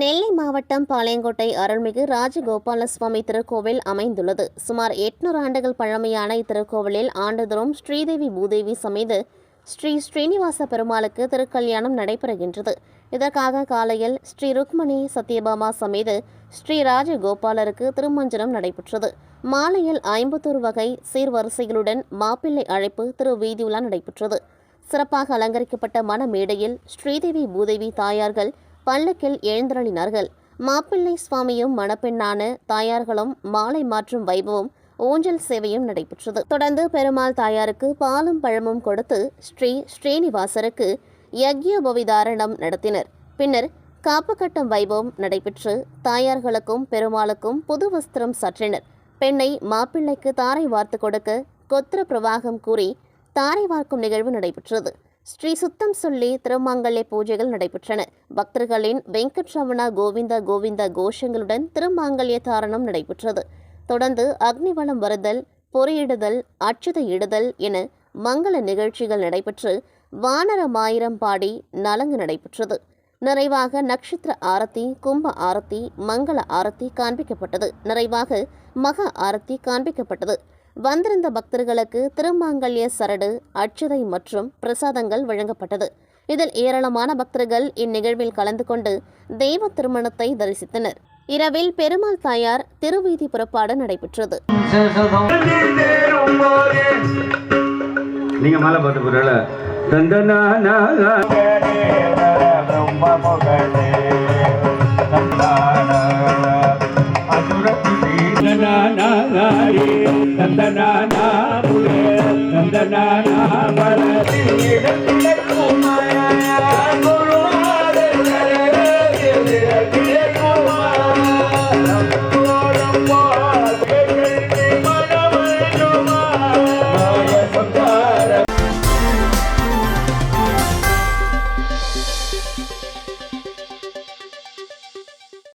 நெல்லை மாவட்டம் பாளையங்கோட்டை அருள்மிகு ராஜகோபாலசுவாமி திருக்கோவில் அமைந்துள்ளது. சுமார் எட்நூறு ஆண்டுகள் பழமையான இத்திருக்கோவிலில் ஆண்டுதோறும் ஸ்ரீதேவி பூதேவி சமேத ஸ்ரீ ஸ்ரீனிவாச பெருமாளுக்கு திருக்கல்யாணம் நடைபெறுகின்றது. இதற்காக காலையில் ஸ்ரீ ருக்மணி சத்யபாமா சமேத ஸ்ரீ ராஜகோபாலருக்கு திருமஞ்சனம் நடைபெற்றது. மாலையில் ஐம்பத்தோரு வகை சீர்வரிசைகளுடன் மாப்பிள்ளை அழைப்பு திரு வீதியுலா நடைபெற்றது. சிறப்பாக அலங்கரிக்கப்பட்ட மணமேடையில் ஸ்ரீதேவி பூதேவி தாயார்கள் பல்லக்கில் எழுந்தருளினார்கள். மாப்பிள்ளை சுவாமியும் மணப்பெண்ணான தாயார்களும் மாலை மாற்றும் வைபவம் ஊஞ்சல் சேவையும் நடைபெற்றது. தொடர்ந்து பெருமாள் தாயாருக்கு பாலும் பழமும் கொடுத்து ஸ்ரீ ஸ்ரீனிவாசருக்கு யக்யோபவிதாரணம் நடத்தினர். பின்னர் காப்பு கட்டும் வைபவம் நடைபெற்று தாயார்களுக்கும் பெருமாளுக்கும் புது வஸ்திரம் சற்றினர். பெண்ணை மாப்பிள்ளைக்கு தாரை வார்த்து கொடுக்க கொத்திர பிரவாகம் கூறி தாரை வார்க்கும் நிகழ்வு நடைபெற்றது. ஸ்ரீ சுத்தம் சொல்லி திருமாங்கல்ய பூஜைகள் நடைபெற்றன. பக்தர்களின் வெங்கட்ரமணா கோவிந்தா கோவிந்தா கோஷங்களுடன் திருமாங்கல்ய தாரணம் நடைபெற்றது. தொடர்ந்து அக்னிவளம் வருதல் பொறியிடுதல் அச்சுத இடுதல் என மங்கள நிகழ்ச்சிகள் நடைபெற்று வானரமாயிரம் பாடி நலங்கு நடைபெற்றது. நிறைவாக நட்சத்திர ஆரத்தி கும்ப ஆரத்தி மங்கள ஆரத்தி காண்பிக்கப்பட்டது. நிறைவாக மக ஆரத்தி காண்பிக்கப்பட்டது. வந்திருந்த பக்தர்களுக்கு திருமாங்கல்ய சரடு அட்சதை மற்றும் பிரசாதங்கள் வழங்கப்பட்டது. இதில் ஏராளமான பக்தர்கள் இந்நிகழ்வில் கலந்து கொண்டு தெய்வ திருமணத்தை தரிசித்தனர். இரவில் பெருமாள் தாயார் திருவீதி புறப்பாடு நடைபெற்றது. நீங்க மாலை பாட்டு போறல தந்தனா தந்தனானா புலே தந்தனானா பல